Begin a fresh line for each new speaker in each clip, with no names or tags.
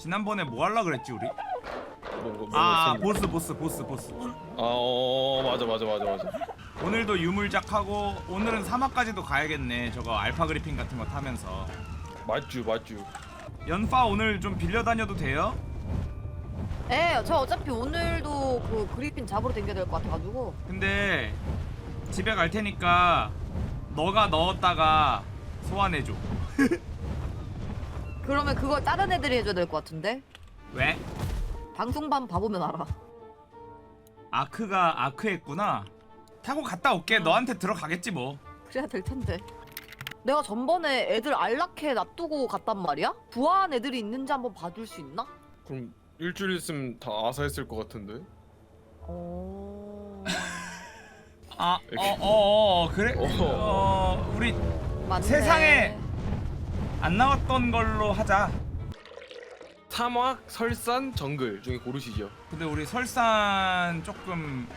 지난번에 뭐 할라 그랬지 우리? 아 보스 보스 보스 보스.
아, 어, 맞아 맞아 맞아 맞아.
오늘도 유물작하고 오늘은 사막까지도 가야겠네. 저거 알파 그리핀 같은 거 타면서.
맞쥬 맞쥬.
연파 오늘 좀 빌려 다녀도 돼요?
네, 저 어차피 오늘도 그 그리핀 잡으러 댕겨야 될 것 같아가지고.
근데 집에 갈 테니까 너가 넣었다가 소환해줘.
그러면 그걸 다른 애들이 해줘야 될 것 같은데?
왜?
방송반 봐보면 알아.
아크가 아크 했구나. 타고 갔다 올게. 너한테 들어가겠지 뭐.
그래야 될 텐데. 내가 전번에 애들 안락해 놔두고 갔단 말이야? 부화한 애들이 있는지 한번 봐줄 수 있나?
그럼 일주일 있으면 다 아사했을 것 같은데.
어...
아, 어. 어, 어, 그래?
어허.
어, 우리
맞네.
세상에! 안 나왔던 걸로 하자.
사막, 설산, 정글 중에 고르시죠.
근데 우리 설산 조금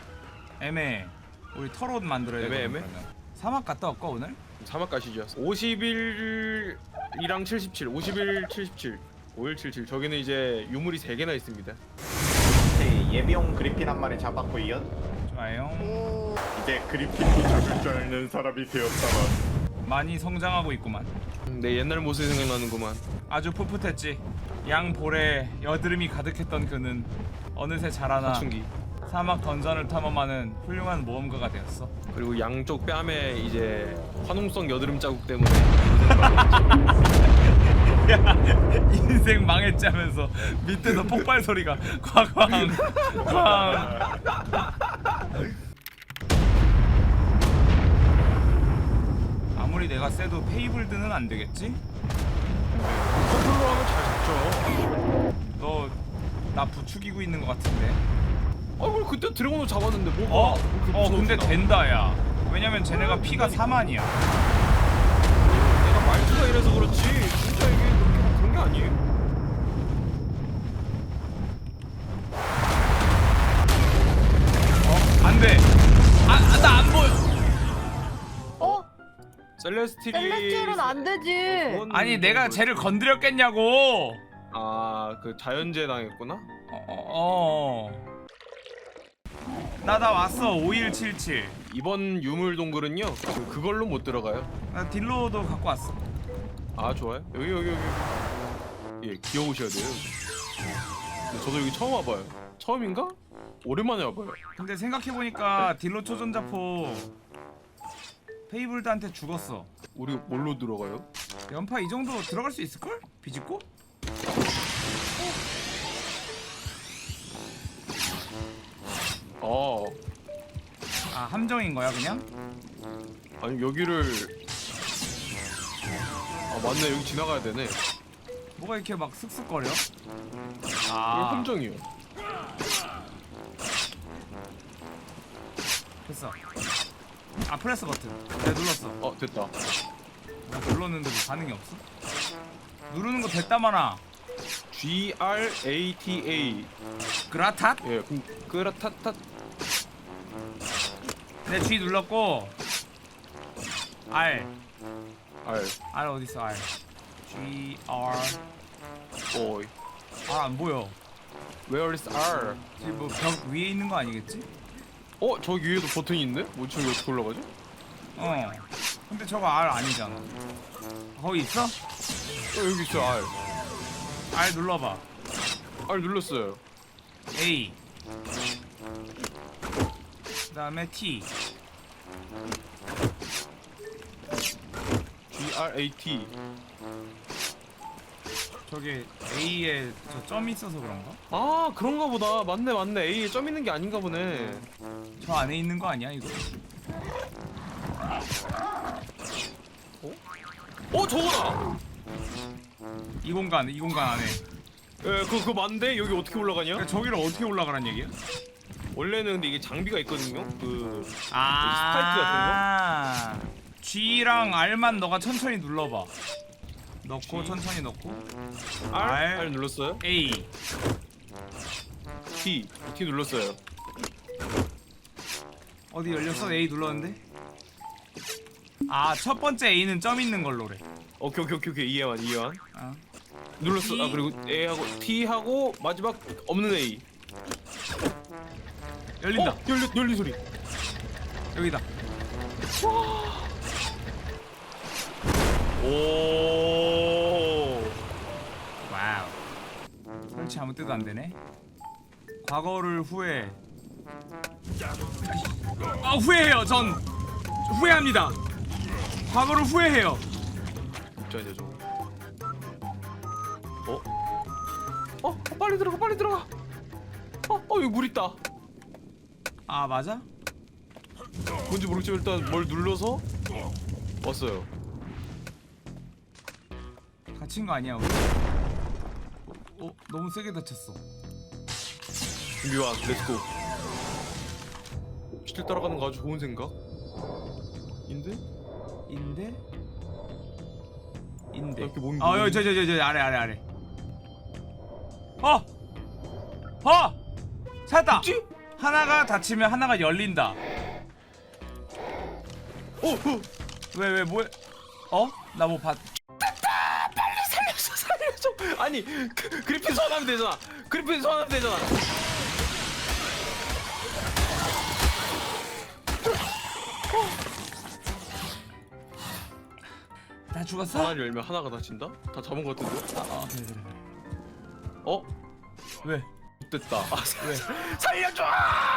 애매해. 우리 털옷 만들어야 돼.
애매, 애매?
사막 갔다 올까 오늘?
사막 가시죠. 51이랑 77, 51, 77, 5177. 저기는 이제 유물이 3개나 있습니다.
네, 예비용 그리핀 한 마리 잡았고 이연
좋아요.
오...
이제 그리핀도 잡을 줄 아는 사람이 되었다만
많이 성장하고 있구만.
음, 내 옛날 모습이 생각나는구만.
아주 풋풋했지. 양 볼에 여드름이 가득했던 그는 어느새 자라나
사춘기.
사막 던전을 탐험하는 훌륭한 모험가가 되었어.
그리고 양쪽 뺨에 이제 화농성 여드름 자국 때문에
인생 망했자면서 밑에서 폭발 소리가 쾅쾅 쾅. 아무리 내가 세도 페이블드는 안 되겠지?
컨트롤 하면 잘 잡죠.
너 나 부추기고 있는 것 같은데.
아, 왜 그때 드래곤을 잡았는데 뭐가?
어, 어 근데? 된다 야. 왜냐면 쟤네가 피가 4만이야.
내가 말투가 이래서 그렇지. 진짜 이게 그렇게 그런 게 아니에요.
어? 안 돼. 아, 나 안 보여.
어?
셀레스틸이
셀레스티얼은 안 되지.
그건
아니 내가
뭐-
쟤를 건드렸겠냐고.
아, 그 자연재해 당했구나.
어, 어. 어. 나다 왔어. 5177.
이번 유물 동굴은요. 그- 그걸로 못 들어가요.
나 딜로도 갖고 왔어.
아, 좋아요. 여기 여기 여기. 예, 귀여우셔야 돼요. 근데 저도 여기 처음 와봐요. 처음인가? 오랜만에 와봐요.
근데 생각해 보니까 딜로 초전자포 페이블드한테 죽었어.
우리 뭘로 들어가요?
연파 이 정도 들어갈 수 있을 걸? 비집고?
아,
아 함정인 거야 그냥?
아니 여기를 아 맞네 여기 지나가야 되네.
뭐가 이렇게 막 슥슥거려?
여기
아
함정이요.
됐어. 아 프레스 버튼. 내가 눌렀어.
어 됐다.
나 눌렀는데도 반응이 없어? 누르는 거 됐다 마나.
G R A T A.
그라탓?
예, 그럼 그라타타.
내 G 눌렀고 R
R.
R 어디 있어 R G R
오이.
R 안 보여.
Where is R?
지금 뭐벽 위에 있는 거 아니겠지?
어 저기 위에도 버튼이 있네? 뭐 저기 어떻게 올라가지?
어. 근데 저거 R 아니잖아. 거기 있어?
어 여기 있어 R.
R 눌러봐.
R 눌렀어요.
A. 그다음에 T.
G R A T.
저게 A에 저 점이 있어서 그런가?
아 그런가 보다. 맞네 맞네. A에 점 있는 게 아닌가 보네.
저 안에 있는 거 아니야 이거?
어 저거다.
이 공간 이 공간 안에.
예, 그거 그거 맞는데 여기 어떻게 올라가냐?
그러니까 저기를 어떻게 올라가란 얘기야?
원래는 근데 이게 장비가 있거든요. 그
아. G랑 R만 너가 천천히 눌러봐. 넣고. 천천히 넣고.
R
R.
R 눌렀어요.
A.
T T 눌렀어요.
어디 열렸어? A 눌렀는데? 아 첫 번째 A는 점 있는 걸로래.
오케이 오케이 오케이 오케이 이해만 이해만.
아.
눌렀어. 아. 그리고 A 하고 T 하고 마지막 없는 A.
열린다.
어, 열리 열린 소리.
여기다.
오.
와우. 설치 아무 때도 안 되네. 과거를 후회. 아 후회해요. 전 후회합니다. 과거를 후회해요.
진짜 저거. 어? 어? 어, 빨리 들어가 빨리 들어가. 어, 어 여기 물 있다.
아 맞아?
뭔지 모르겠지만 일단 뭘 눌러서 왔어요.
갇힌 거 아니야 우리? 어, 어 너무 세게 다쳤어.
준비 완. 렛츠고. 시들 따라가는 거 아주 좋은 생각. 인데?
인데? 인데.
이렇게
뭔아 여기 저저 저저 아래 아래 아래. 어! 어! 찾았다.
뭐지?
하나가 닫히면 하나가 열린다.
어, 어.
왜왜 뭐해? 어? 나 뭐 봤?
아니 그, 그리핀 소환하면 되잖아. 그리핀 소환하면 되잖아.
나 죽었어?
하나를 열면 하나가 닫힌다? 다 잡은 거 같은데?
아, 아 그래 그래.
어?
왜?
됐다. 아, 왜? 살려줘!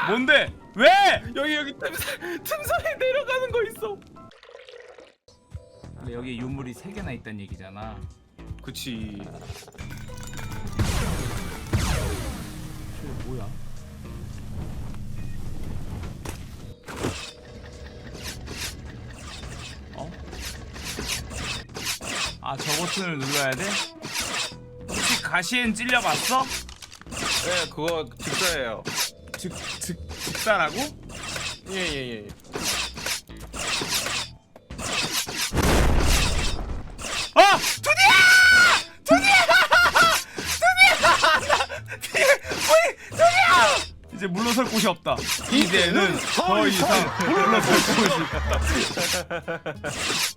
뭔데? 왜?
여기 여기 틈사, 틈사에 내려가는 거 있어.
근데 여기 유물이 세 개나 있단 얘기잖아.
그치.
이게 뭐야? 어? 아, 저 버튼을 눌러야 돼? 혹시 가시엔 찔려봤어?
네, 그거 직사예요.
즉, 즉, 즉사라고?
예예예. 예,
아! 이제 물러설 곳이 없다. 이제는 더 이상 물러설 곳이
없다.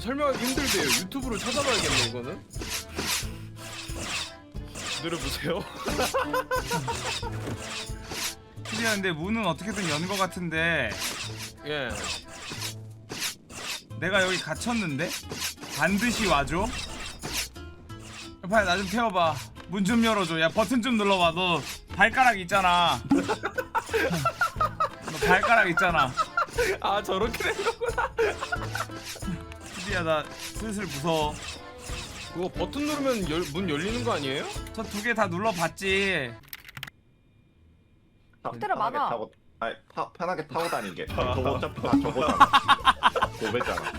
설명하기 힘들대요. 유튜브로 찾아봐야겠네 이거는. 기다려 보세요.
두디야, 근데 문은 어떻게든 연 거 같은데
예.
내가 여기 갇혔는데? 반드시 와줘. 빨리 나좀 태워봐. 문 좀 열어줘. 야 버튼 좀 눌러봐. 너 발가락 있잖아. 너 발가락 있잖아.
아 저렇게 된 거구나.
드디어 나 슬슬 무서워.
그거 버튼 누르면 열, 문 열리는 거 아니에요?
저 두 개 다 눌러봤지.
편하게
막아.
타고 아니 타, 편하게 타고 다니게 저거 어차피 다 저거잖아 고배잖아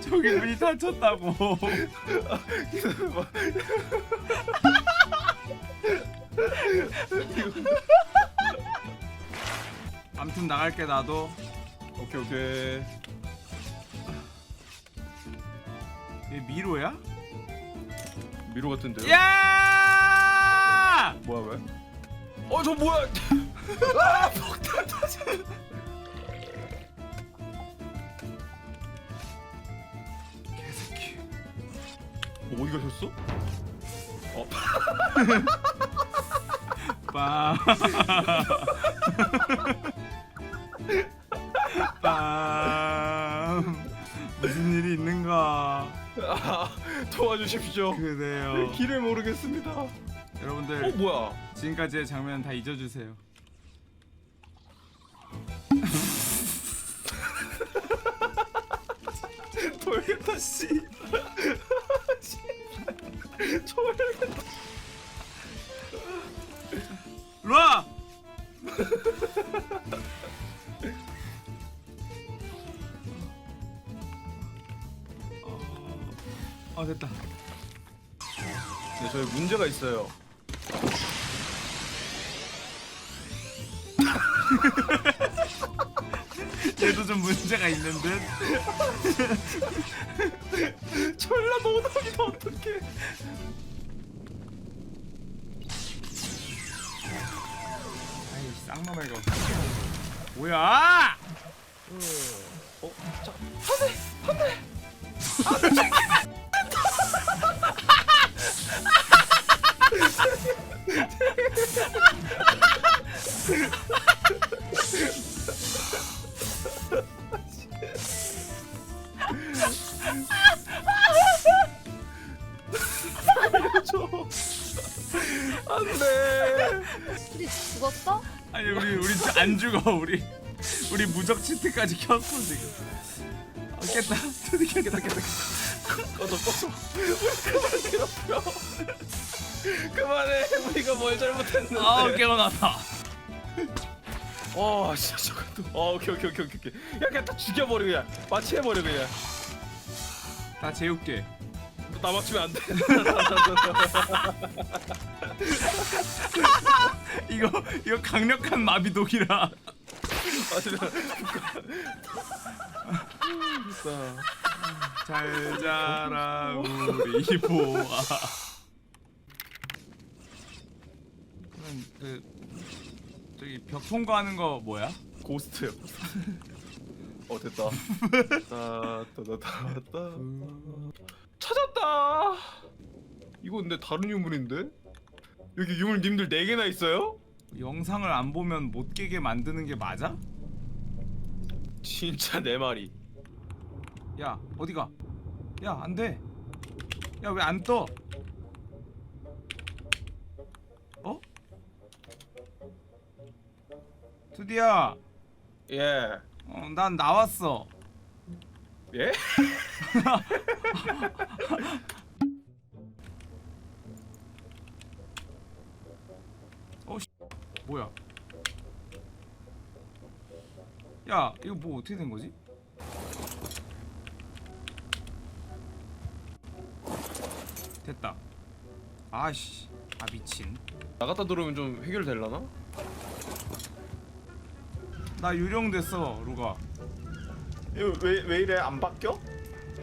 저기 문이 닫혔다고. 아무튼 나갈게 나도.
오케이 오케이.
얘 미로야?
미로 같은데요?
야!
뭐야 왜? 어 저 뭐야? 아 폭탄 터져. 어, 어디 가셨어?
빰. 빰. 무슨 일이 있는가?
아, 도와주십시오.
그래요.
길을 모르겠습니다. 어
여러분들
뭐야?
지금까지의 장면 다 잊어주세요.
돌겠다 씨.
루아! 어. 아 됐다.
네 저희 문제가 있어요.
얘도 좀 문제가 있는 듯
졸라 노답이다 어떡해.
아이 쌍놈의 거 뭐야
어? 자, 저. 안
죽어
우리 우리 무적 치트까지 켰어 지금. 어, 깼다. 드디어 깼다 깼다
꺼져 꺼져. 그만 괴롭혀. 그만해. 우리가 뭘 잘못했는데.
아우 깨어났다.
어 진짜 저것도. 어 오케이 오케이 오케이 오케이 야 그냥 다 죽여버려 그냥. 마취해버려 그냥.
나 재울게.
나 맞추면 안 돼
이거 이거 강력한 마비독이라. 잘 자라 우리 보아. 그럼 그 저기 벽 통과하는 거 뭐야?
고스트요 어 됐다. 따따따따따 찾았다. 이거 근데 다른 유물인데 여기 유물 님들 4개나 있어요?
영상을 안 보면 못 깨게 만드는 게 맞아?
진짜 네 마리
야 어디가? 야 안돼 야 왜 안 떠? 어? 투디야
예
어, 난 나왔어
예?
뭐야 야 이거 뭐 어떻게 된 거지? 됐다 아씨 아 미친
나갔다 들어오면 좀 해결될라나?
나 유령됐어 루가
이거 왜, 왜 이래 안 바뀌어?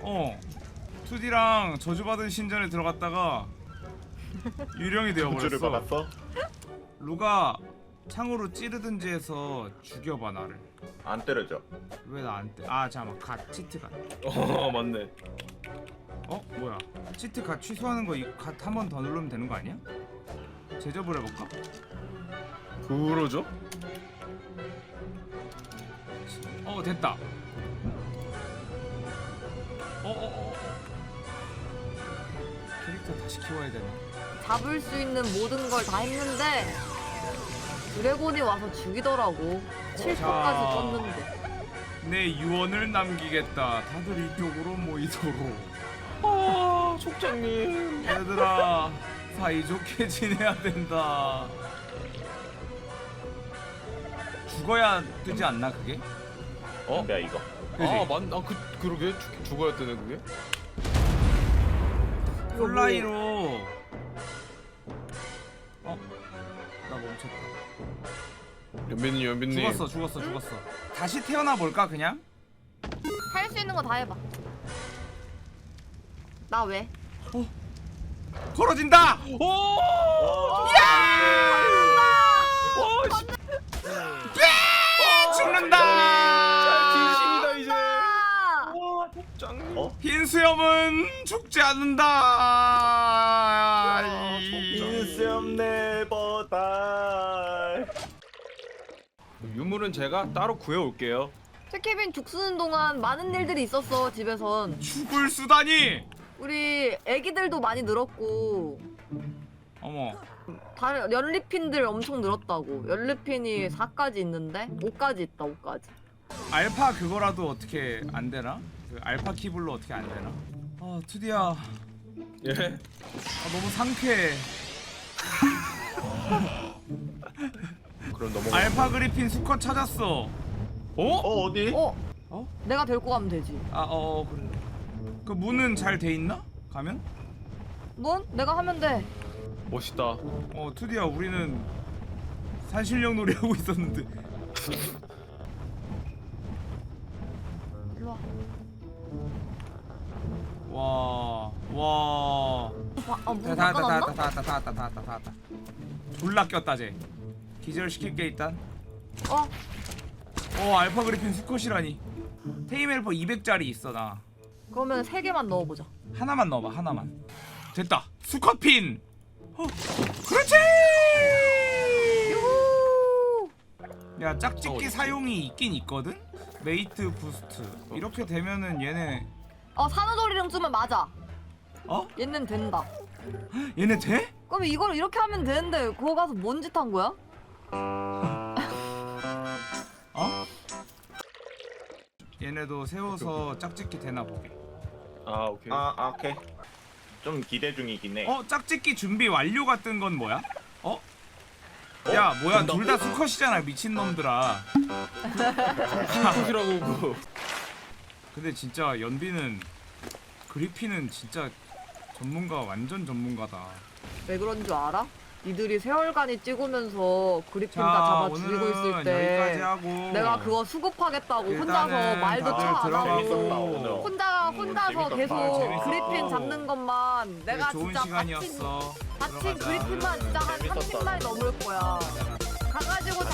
어 2D랑 저주받은 신전에 들어갔다가 유령이 되어버렸어
받았어?
루가 창으로 찌르든지 해서 죽여봐 나를
안 때려져
왜 나안 떼? 아 잠깐만 갓 치트 갓
어 맞네
어? 뭐야 치트 갓 취소하는 거갓 한 번 더 누르면 되는 거 아니야? 제접을 해볼까?
그러죠?
어 됐다 어어어 캐릭터 다시 키워야 되나
잡을 수 있는 모든 걸 다 했는데 드래곤이 와서 죽이더라고 7%까지
자.
떴는데
내 유언을 남기겠다 다들 이쪽으로 모이도록
아 족장님
얘들아 사이좋게 지내야 된다 죽어야 뜨지 않나 그게?
어?
야 이거?
아, 만, 아, 그, 그러게 죽, 죽어야 되네 그게.
나 멈췄다
연빈님, 연빈님.
죽었어 죽었어 죽었어 다시 태어나 볼까 그냥?
할 수 있는 거 다 해봐 나 왜?
걸어진다!
오! 와, 씨.
죽는다!
진심이다 이제.
아!
와, 족장님.
어?
흰 수염은 죽지 않는다
인썸 네버다
유물은 제가 따로 구해 올게요.
최케빈 죽 쓰는 동안 많은 일들이 있었어 집에선
죽을 수다니!
우리 애기들도 많이 늘었고
어머
다른 연리핀들 엄청 늘었다고 연리핀이 4까지 있는데 5까지 있다 5까지
알파 그거라도 어떻게 안 되나? 그 알파 키블로 어떻게 안 되나? 아 투디야 아,
예.
너무 상쾌해
그럼 넘어가.
알파 그리핀 수컷 찾았어.
어?
어 어디?
어?
어?
내가 데리고 가면 되지.
아, 어, 어, 그래. 그 문은 잘 돼 있나? 가면?
뭔? 내가 하면 돼.
멋있다.
어, 투디야, 우리는 산신령 놀이 하고 있었는데.
일로 와.
와, 와.
와, 아, 문
다, 다, 다, 다? 다, 다, 다, 다, 다, 다, 다, 다. 졸라 꼈다, 쟤. 기절 시킬게, 일단.
어?
어, 알파 그리핀 수컷이라니. 테임 헬퍼 200짜리 있어, 나.
그러면 세 개만 넣어보자.
하나만 넣어봐, 하나만. 됐다. 수컷 핀! 어, 그렇지!
유후!
야 짝짓기
어딨지?
사용이 있긴 있거든? 메이트 부스트 이렇게 되면은 얘네
어, 산후조리랑 쓰면 맞아.
어?
얘는 된다.
얘네 돼?
그럼 이걸 이렇게 하면 되는데 그거 가서 뭔 짓 한 거야?
어? 얘네도 세워서 짝짓기 되나 보게
아 오케이.
아, 아 오케이. 좀 기대 중이긴 해.
어? 짝짓기 준비 완료가 뜬건 뭐야? 어? 야 뭐야 둘 다 수컷이잖아 미친놈들아
컷이라고 그.
근데 진짜 연비는 그리피는 진짜 전문가 완전 전문가다
왜 그런 줄 알아? 니들이 세월간이 찍으면서 그리핀 자다 잡아 죽이고 있을
여기까지
때
하고
내가 그거 수급하겠다고 혼자서
일단은
말도
다들
차안
재밌었다,
하고
오늘.
혼자
음,
혼자서
재밌었다.
계속
재밌었어.
그리핀 잡는 것만 내가
좋은
진짜
시간이었어
다친
들어가자.
그리핀만 진짜 한
재밌었다.
30마리 넘을 거야 가가지고.